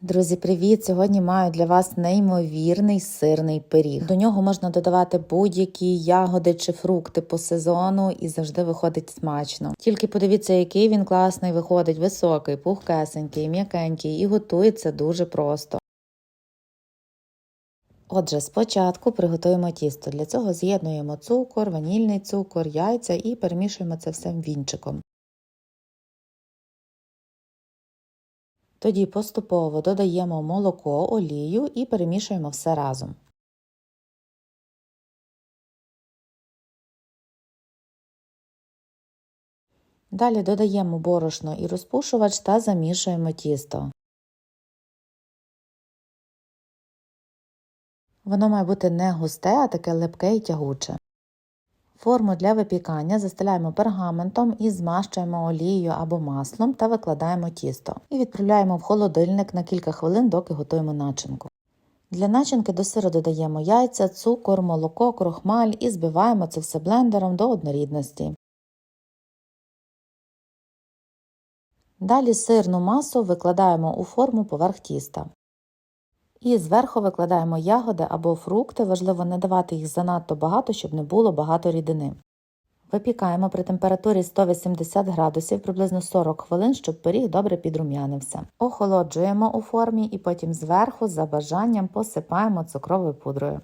Друзі, привіт! Сьогодні маю для вас неймовірний сирний пиріг. До нього можна додавати будь-які ягоди чи фрукти по сезону і завжди виходить смачно. Тільки подивіться, який він класний виходить, високий, пухкесенький, м'якенький і готується дуже просто. Отже, спочатку приготуємо тісто. Для цього з'єднуємо цукор, ванільний цукор, яйця і перемішуємо це все вінчиком. Тоді поступово додаємо молоко, олію і перемішуємо все разом. Далі додаємо борошно і розпушувач та замішуємо тісто. Воно має бути не густе, а таке липке і тягуче. Форму для випікання застеляємо пергаментом і змащуємо олією або маслом та викладаємо тісто. І відправляємо в холодильник на кілька хвилин, доки готуємо начинку. Для начинки до сиру додаємо яйця, цукор, молоко, крохмаль і збиваємо це все блендером до однорідності. Далі сирну масу викладаємо у форму поверх тіста. І зверху викладаємо ягоди або фрукти, важливо не давати їх занадто багато, щоб не було багато рідини. Випікаємо при температурі 180 градусів приблизно 40 хвилин, щоб пиріг добре підрум'янився. Охолоджуємо у формі і потім зверху за бажанням посипаємо цукровою пудрою.